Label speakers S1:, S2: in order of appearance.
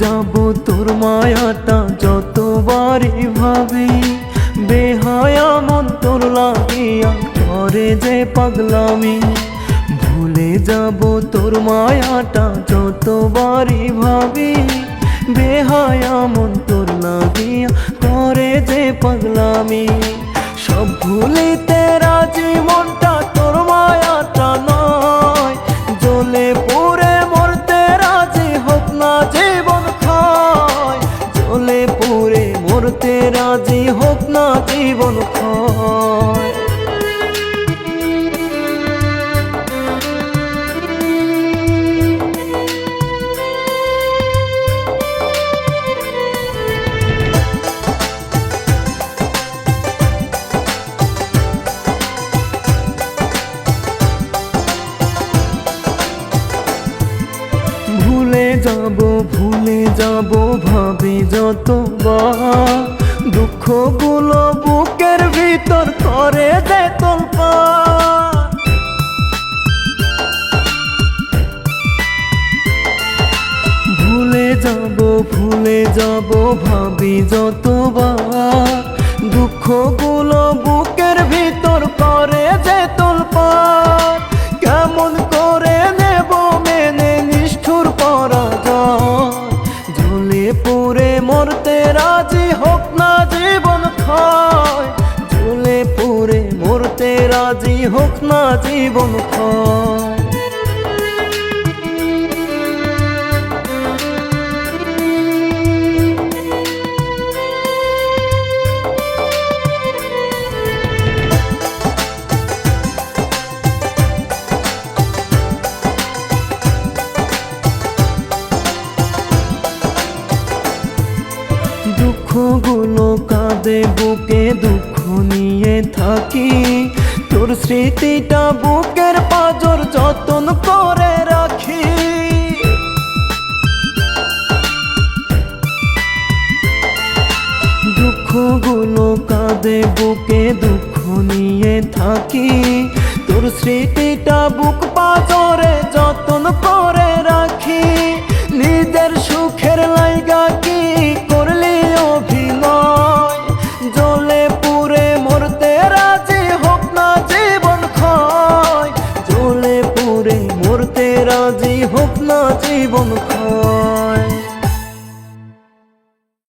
S1: যাব তোর মায়াটা যতবারই ভাবি। বেহায়া মন তোর লাগিয়া করে যে পাগলামি। ভুলে যাব তোর মায়াটা যতবারই ভাবি। বেহায়া মন তোর লাগিয়া করে যে পাগলামি। সব ভুলিতে রাজি মনটা রাজি হোক না জীবন ভুলে যাব ভুলে যাব ভাবি যতবার। দুঃখগুলো বুকের ভিতর করে দেয় তোলপা। ভুলে যাব ভুলে যাব, ভাবি যতবার। দুঃখগুলো বুকের ভিতর জীবন দুঃখগুলো কাঁদে বুকে দুঃখ নিয়ে থাকি। তোর স্মৃতিটা বুকের পাজর যতন করে রাখি। দুঃখগুলো কাঁদে, বুকে দুঃখ নিয়ে থাকি। তোর স্মৃতিটা বুক পাজরে যতন করে রাখি। মরতে রাজি হোক না জীবন ক্ষয়।